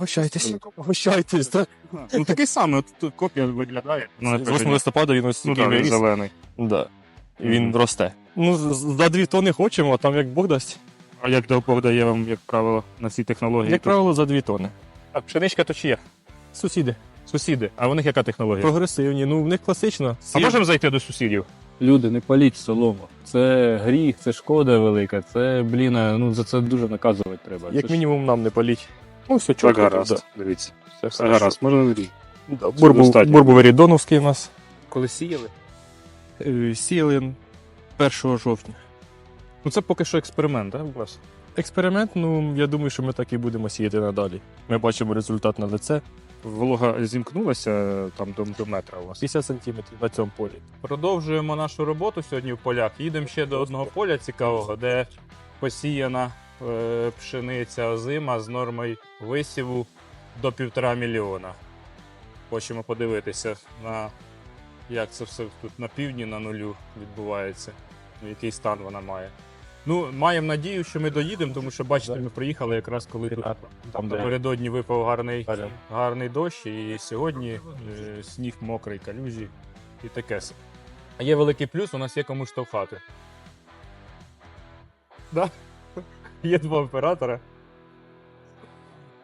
Гощайтесь. Гощайтесь, так? Ну такий самий, от тут копія виглядає. Ну, 8 листопада він ось ну, такий він виріс. зелений. Да. І він росте. Ну, з- за дві тони хочемо, а там як Бог дасть. А як Бог дає вам, як правило, на ці технології? Як то- правило, за дві тони. А пшеничка то чи є? Сусіди. Сусіди. А у них яка технологія? Прогресивні. Ну, в них класично. А можемо зайти до сусідів? Люди, не паліть солому. Це гріх, це шкода велика, це, блін, ну за це дуже наказувати треба. Як Це ж- мінімум нам не паліть. Ну, все Так чітко. гаразд. Да. Дивіться. Все, Все гаразд, можна не рік. Да. Бурбу, достатньо. бурбовий Рідоновський у нас. Коли сіяли? Е, Сіяли 1 жовтня. Ну це поки що експеримент, так, у вас? Експеримент, ну я думаю, що ми так і будемо сіяти надалі. Ми бачимо результат на лице Волога зімкнулася там до, до метра у вас. 50 сантиметрів на цьому полі. Продовжуємо нашу роботу сьогодні в полях. Їдемо ще до одного поля цікавого, де посіяна е, пшениця озима з нормою висіву до півтора мільйона. Хочемо подивитися на як це все тут на півдні на нулю відбувається, який стан вона має. Ну, маємо надію, що ми доїдемо, тому що бачите, ми приїхали якраз коли тут Там, напередодні випав гарний, гарний дощ, і сьогодні е, сніг мокрий, калюжі і таке. А є великий плюс, у нас є кому штовхати. Да? Є два оператора.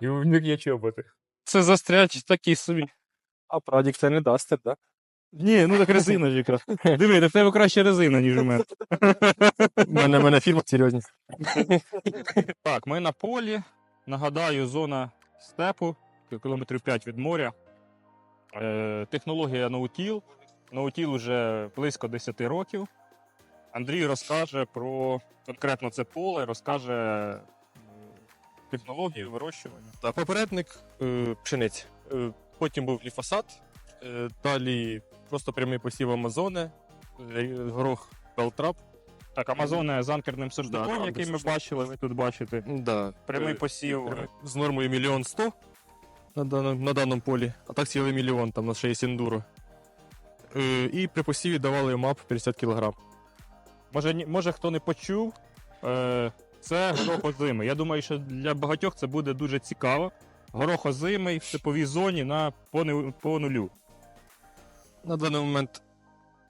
І у них є чоботи. це застрять такі собі. А Прадік це не дастер, так? Ні, ну так резина ж якраз. Диви, так в тебе краще резина, ніж у мене. У мене, мене фірма серйозні. Так, ми на полі. Нагадаю, зона степу, кілометрів 5 від моря. Е, технологія Ноутіл. Ноутіл вже близько 10 років. Андрій розкаже про конкретно це поле, розкаже е, технологію вирощування. Так, попередник е, пшениці. Е, потім був гліфосат. Е, далі просто прямий посів Амазони, е, горох Белтрап. Так, Амазоне з анкерним сождаком, Да, який ми бачили, ви тут бачите. Да. Прямий Е, посів. З нормою мільйон сто на даному, на даному полі, а так сіли мільйон, там на 6 ендуро. Е, і при посіві давали мап 50 кг. Може, може хто не почув, е, це горох озимий. Я думаю, що для багатьох це буде дуже цікаво. Горох озимий в степовій зоні на по, не- по нулю. На даний момент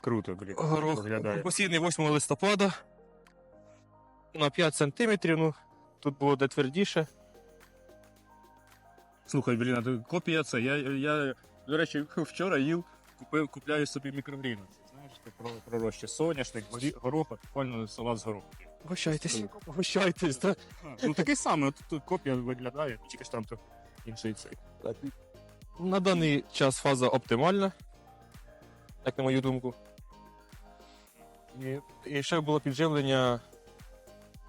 Круто, блін. горох виглядає. посівний 8 листопада на 5 см. Ну, тут було де твердіше. Слухай, блін, а копія це. Я, я, до речі, вчора їв, купив, купляю собі мікрогріни. Пророщі соняшник, горох, а буквально салат з гороху. Гощайтесь. Гощайтесь, так? Ну такий самий, от тут копія виглядає, тільки ж там інший цей. Так. На даний час фаза оптимальна, як на мою думку. І, і ще було підживлення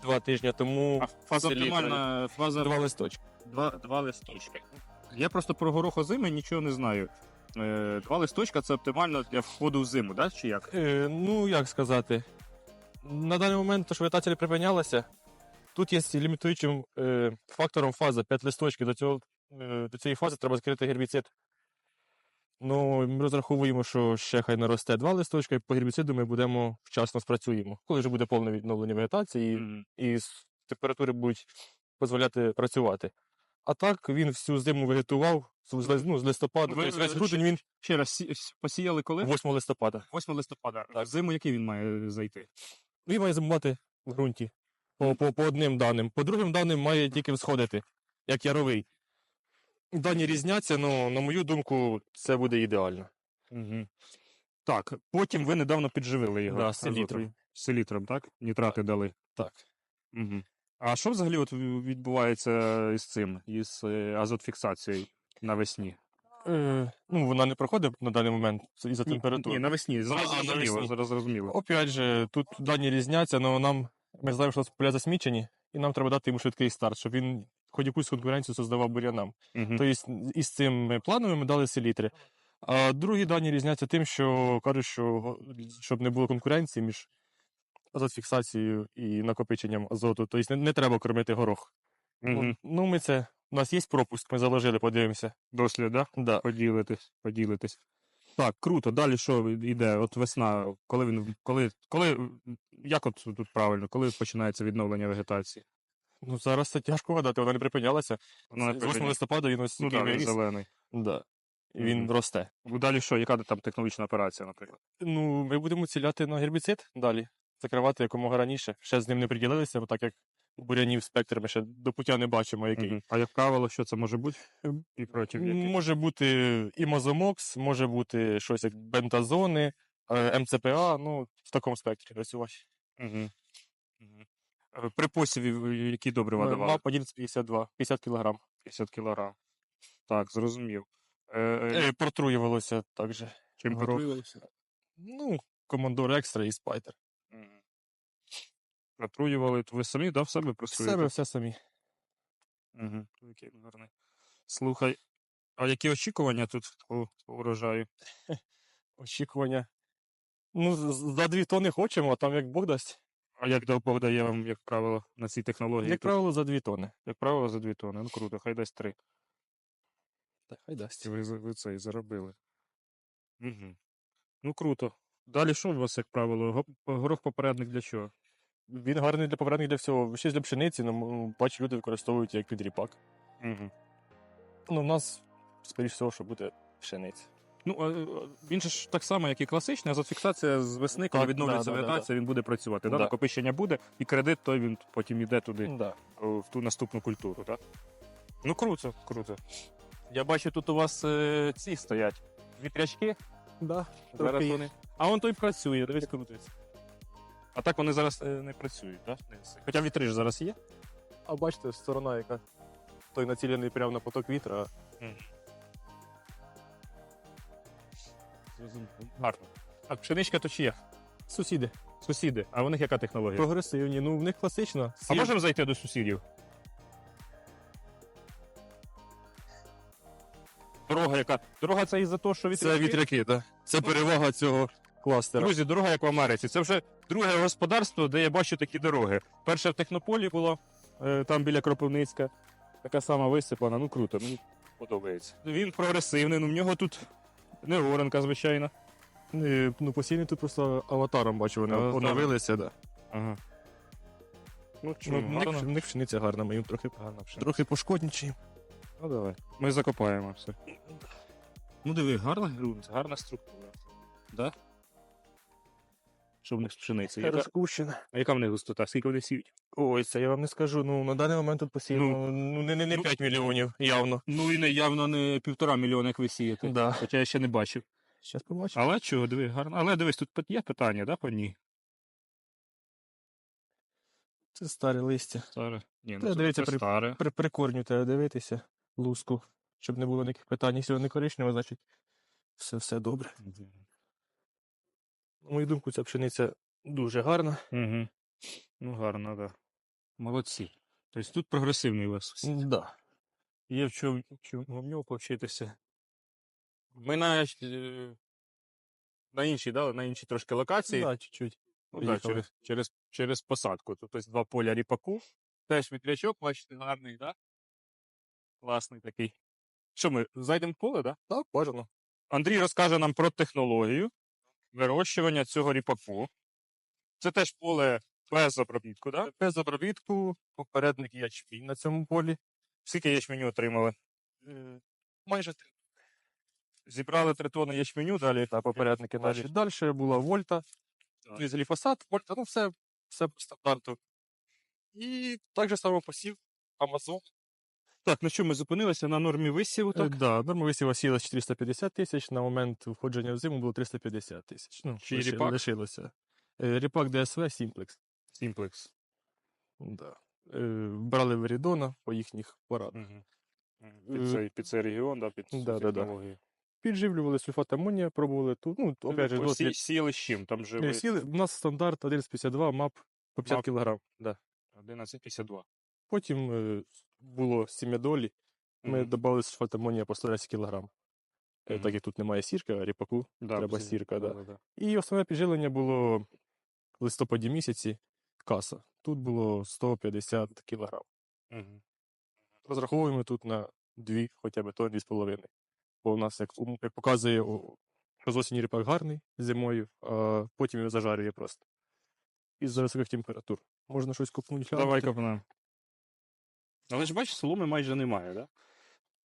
два тижні тому. А фаза оптимальна, фаза Два листочки. Два, два листочки. Я просто про горох озими нічого не знаю. Е, два листочка це оптимально для входу в зиму, да? чи як? Е, ну, як сказати, на даний момент, то що не припинялася, тут є лімітуючим е, фактором фаза 5 листочків. До, цього, е, до цієї фази треба закрити гербіцид. Ну, ми розраховуємо, що ще хай наросте два листочка, і по гербіциду ми будемо вчасно спрацюємо. Коли вже буде повне відновлення вегетації, Мгм. і с- температури будуть дозволяти працювати. А так він всю зиму вегетував з, ну, з листопада, Ви- тобто весь ви- грудень він Ще раз сі- с- посіяли коли? 8 листопада. 8 листопада. Так. Зиму який він має зайти? Він має зимувати в ґрунті. По, по, по одним даним. По другим даним має тільки всходити, як яровий. Дані різняться, але, на мою думку, це буде ідеально. Угу. Так, потім ви недавно підживили його. Да, селітром. Селітром, так? Нітрати дали. Так. Угу. А що взагалі от відбувається із цим, із е, азотфіксацією навесні? Е, ну, вона не проходить на даний момент із-за Ні, температури. Ні, навесні. Зараз А, зрозуміло. навесні. Зараз зрозуміло. Опять же, тут дані різняться, але нам ми знаємо, що у нас поля засмічені, і нам треба дати йому швидкий старт, щоб він хоч якусь конкуренцію создавав бурянам. Угу. Тобто із цим плановим ми дали селітри. А другі дані різняться тим, що кажуть, що щоб не було конкуренції між азотфіксацією і накопиченням азоту. Тобто не, не треба кормити горох. Угу. Ну, ну, ми це. У нас є пропуск, ми заложили, подивимося. Дослід, да? Да. Поділитись, поділитись. Так, круто. Далі що йде? От весна, коли він коли, коли як от тут правильно, коли починається відновлення вегетації? Ну, зараз це тяжко гадати, вона не припинялася. Вона З не 8 листопада він ось Ну він зелений. Да. І він Мгм. росте. Ну, Далі що, яка там технологічна операція, наприклад? Ну, ми будемо ціляти на гербіцид далі, закривати якомога раніше. Ще з ним не приділилися, бо так як бурянів спектр ми ще до пуття не бачимо, який. Мгм. А як правило, що це може бути? І проти яких? Може бути і мазомокс, може бути щось як бентазони, е, МЦПА, ну, в такому спектрі працювати. Мгм. Е, При посіві які добрива давали? Мап 1152, 50 кг. 50 кг. Так, зрозумів. Е, е, Е, протруювалося також. чим протруювалося? Ну, командор екстра і спайтер. Протруювали, ви самі, да, в себе В себе все самі. Угу. Який він гарний. Слухай, а які очікування тут по, урожаю? Очікування. Ну, за дві тони хочемо, а там як Бог дасть. А як Бог дає вам, як правило, на цій технології? Як Тут, правило, за дві тони. як правило, за дві тони. Ну круто, хай дасть три. Так, хай дасть. Ви, ви це і заробили. Угу. Ну круто. Далі що у вас, як правило? Горох попередник для чого? Він гарний для попередніх для всього. Ще для пшениці, ну, бачу, люди використовують як підріпак. Угу. Ну, в нас, скоріш всього, що буде пшениця. Ну, а, а, він же ж так само, як і класичний, азотфіксація з весни, коли Так, відновлюється да, да, да, вегетація, він буде працювати. Да? Да. Накопичення буде, і кредит той він потім йде туди, Да. о, в ту наступну культуру, так? Ну круто, круто. Я бачу, тут у вас е, ці стоять. Вітрячки. Да, Зараз трохи вони. А он той працює, дивись, крутиться. А так вони зараз е, не працюють, так? Хоча вітри ж зараз є. А бачите, сторона, яка той націлений прямо на поток вітра. Гарно. А пшеничка то чия? Сусіди. Сусіди. А у них яка технологія? Прогресивні. Ну, в них класично. А можемо зайти до сусідів? Дорога яка? Дорога це із-за того, що вітряки? Це вітряки, так. Це перевага цього кластера. Друзі, дорога як в Америці. Це вже друге господарство, де я бачу такі дороги. Перше в Технополі було, е, там біля Кропивницька. Така сама висипана, ну круто, мені подобається. Він прогресивний, ну в нього тут не оранка, звичайно. Е, Ну, постійно тут просто аватаром бачу, вони Аватаром. оновилися, да. Ага. Ну, Ну, чому? в, них, в них пшениця гарна, ми їм трохи, Гарно пшениця. трохи пошкодничаємо. Ну давай. Ми закопаємо все. Ну диви, гарна ґрунт, гарна структура. Да? Що в них з пшениці? Яка, Розпущена. а яка в них густота? Скільки вони сіють? Ой, це я вам не скажу. Ну, на даний момент тут посіяно ну, не, не, не ну, 5 мільйонів, явно. Ну і не явно не півтора мільйона, як ви сієте. Да. Хоча я ще не бачив. Зараз побачимо. Але чого, диви, гарно. Але дивись, тут є питання, да, по ній? Це старе листя. Старе. Ні, Та, ну це, дивіться, при- старе. При, прикорню треба дивитися, луску, щоб не було ніяких питань. Якщо воно коричневе, значить все, все добре. На мою думку, ця пшениця дуже гарна. Угу. Ну, гарно, так. Да. Молодці. Тобто тут прогресивний у вас. Да. Є в чому, в чому в нього повчитися. Ми на, е, на іншій, да, на іншій трошки локації. Да, чуть-чуть. Ну, да, через, через, через посадку. Тут ось два поля ріпаку. Теж вітрячок, бачите, гарний, да? Класний такий. Що ми, зайдемо в поле, да? Так, бажано. Андрій розкаже нам про технологію вирощування цього ріпаку. Це теж поле без обробітку, да? Без обробітку, попередник ячмінь на цьому полі. Скільки ячменю отримали? Е, Майже три Зібрали три тони ячменю, далі та попередники Далі. Далі була вольта, гліфосат, вольта, ну все, все по стандарту. І так же само посів Амазон. Так, ну що, ми зупинилися на нормі висіву, Так, так? да, норма висіва сіла 450 тисяч, на момент входження в зиму було 350 тисяч. Ну, Чи лиши- ріпак? лишилося. Е, Ріпак ДСВ Сімплекс. Сімплекс. Да. Е, Брали Верідона по їхніх порадах. Угу. Під, цей, під цей регіон, да, під цю Да, да, да. технологію. Підживлювали сульфат амонія, пробували тут. Ну, опять же, досвід. сі- сіяли з чим? Там же Е, ви Сіли, у нас стандарт 1152 мап по 50 Мап. кг. Да. 11,52. Потім е, було сім'ядолі, ми Мгм. додали сульфат по 110 кг. Мгм. Так як тут немає сірка, а ріпаку. Да, треба бо- сірка, да. да, да. І основне підживлення було в листопаді місяці каса. Тут було 150 кг. Мгм. Розраховуємо тут на дві, хоча б то 2,5. Бо у нас, як, як показує, з осені ріпак гарний зимою, а потім його зажарює просто. Із-за високих температур. Можна щось купнути. Давай копнемо. Але ж бачиш, соломи майже немає, да?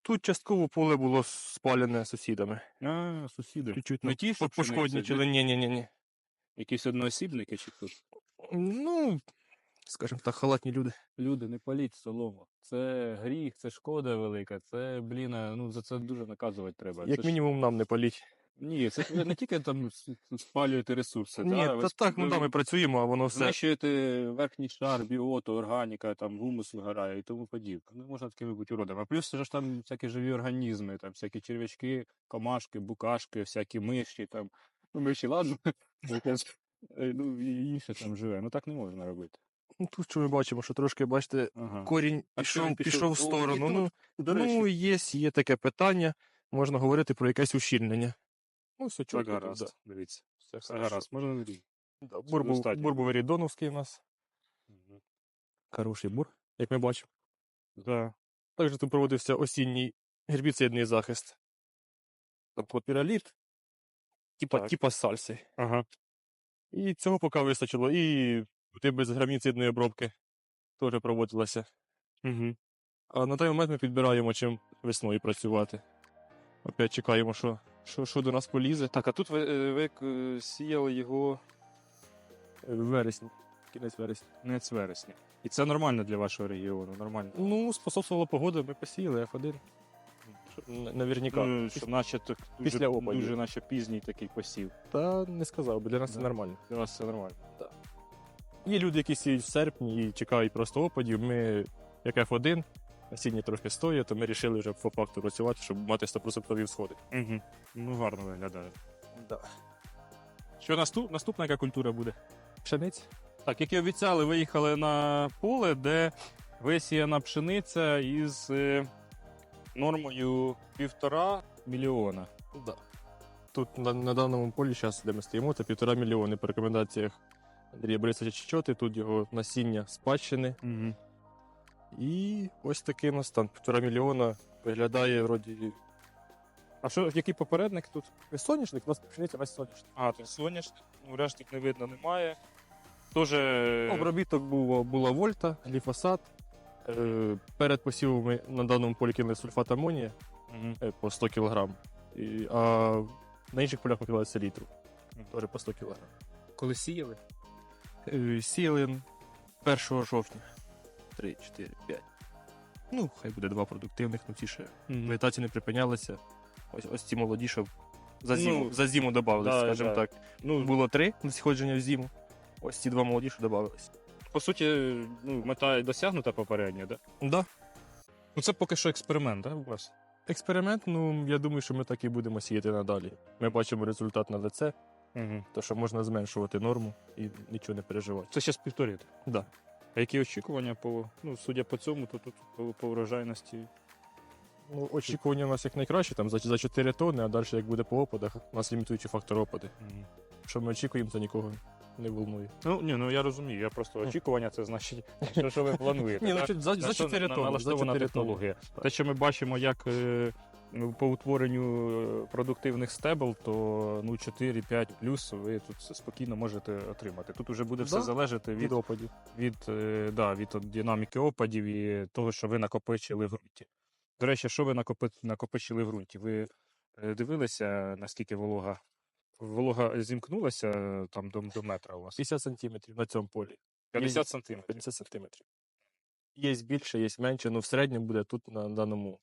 Тут частково поле було спалене сусідами. А, сусіди. Чуть-чуть Не ті, що по- пошкодничали. Ні, ні, ні, ні. Якісь одноосібники чи хто? Ну, скажімо так, халатні люди. Люди, не паліть солому. Це гріх, це шкода велика, це, блін, ну за це дуже наказувати треба. Як Це мінімум нам не паліть. Ні, це ви не тільки там спалюєте ресурси, Ні, та сп- так, ну да, ми працюємо, а воно все. знищуєте верхній шар, біоту, органіка, там гумус вигорає і тому подібне. Не можна такими бути уродами. А плюс це ж там всякі живі організми, там всякі черв'ячки, комашки, букашки, всякі миші, там. Ну, миші, ладно, е, ну, і інше там живе. Ну так не можна робити. Ну, Тут що ми бачимо, що трошки, бачите, Ага. корінь пішов, пішов, пішов? в О, сторону. і Ну, До ну є, є таке питання. Можна говорити про якесь ущільнення. Ну, все чітко. тут, гаразд, да. дивіться. Все Все гаразд, можна не різати. Да, Бурбу, достатньо. бурбовий рідоновський у нас. Хороший бур, як ми бачимо. Да. Також тут проводився осінній гербіцидний захист. Там клопіраліт, типа, типа сальси. Ага. І цього поки вистачило. І ти без гербіцидної обробки теж проводилася. Угу. А на той момент ми підбираємо, чим весною працювати. Опять чекаємо, що, що, що до нас полізе. Так, а тут ви, е, ви е, сіяли його Вересень. Кінець вересня. не з вересня. І це нормально для вашого регіону, нормально. Ну, способствувала погода, ми посіяли F1. Щоб н- Наверняка. Ну, що наче так дуже, після опадів. дуже наче пізній такий посів. Та не сказав, бо для нас це Да. нормально. Для вас все нормально. Є люди, які сіють в серпні і чекають просто опадів. Ми, як F1, насіння трохи стоїть, то ми вирішили вже по факту працювати, щоб мати 100% всходи. Угу. Ну, гарно виглядає. Да. Що наступ, наступна яка культура буде? Пшениця? Так, як і обіцяли, виїхали на поле, де висіяна пшениця із е, нормою півтора мільйона. Да. Тут на, на даному полі, зараз, де ми стоїмо, це півтора мільйони по рекомендаціях Андрія Борисовича Чечоти. Тут його насіння спадщини. Угу. І ось такий у нас там півтора мільйона виглядає вроді. А що, який попередник тут? Соняшник, у нас пшениця весь соняшник. А, то соняшник, ну решти не видно, немає. Тоже. Обробіток був, була вольта, гліфосат. Е, перед посівом ми на даному полі кинули сульфат амонія Мгм. е, по 100 кг. І, а на інших полях покривали селітру. Мгм. Теж по 100 кг. Коли сіяли? Е, Сіяли 1 жовтня. 3, 4, 5. Ну, хай буде два продуктивних, ну ті ще вегетація не припинялася. Ось, ось ці молоді, щоб за зиму, Ну, за зиму додавалися, да, скажімо да. так. Ну, Було три на сходження в зиму. Ось ці два молоді, що додавалися. по суті, ну, мета досягнута попередня, да? Да. Ну це поки що експеримент, да, у вас? Експеримент, ну я думаю, що ми так і будемо сіяти надалі. Ми бачимо результат на лице, Угу. то що можна зменшувати норму і нічого не переживати. Це зараз півторі. Да. А які очікування по, ну, судя по цьому, то тут по, по урожайності. Ну, очікування у нас як найкраще, там за, за 4 тонни, а далі як буде по опадах, у нас лімітуючий фактор опади. Що ми очікуємо, це нікого не волнує. Ну, ні, ну я розумію, я просто очікування це значить, що, що ви плануєте. Ні, ну так? чуть за, На за що 4 на- тонни. За налаштована 4 тонни. технологія. Те, що ми бачимо, як е, ну, по утворенню е, продуктивних стебел, то ну 4-5 плюс ви тут спокійно можете отримати. Тут вже буде все Да, залежати від, Від опадів. від, е, да, від динаміки опадів і того, що ви накопичили в ґрунті. До речі, що ви накопи- накопичили в ґрунті? Ви е, дивилися, наскільки волога? Волога зімкнулася там до, до метра у вас? 50 сантиметрів на цьому полі. 50 сантиметрів. 50 сантиметрів. Є більше, є менше, ну в середньому буде тут на даному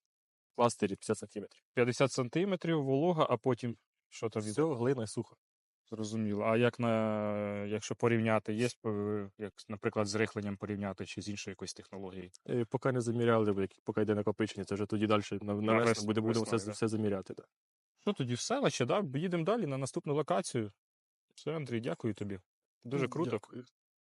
кластері 50 сантиметрів. 50 сантиметрів волога, а потім що там від... Все, глина і сухо. зрозуміло. А як на якщо порівняти, є як, наприклад, з рихленням порівняти чи з іншою якоюсь технологією? Е, Поки не заміряли, бо поки йде накопичення, це вже тоді далі на, на На весну буде, будемо все, да. все заміряти. Да. Ну тоді все, наче, да? їдемо далі на наступну локацію. Все, Андрій, дякую тобі. Дуже круто. Дякую.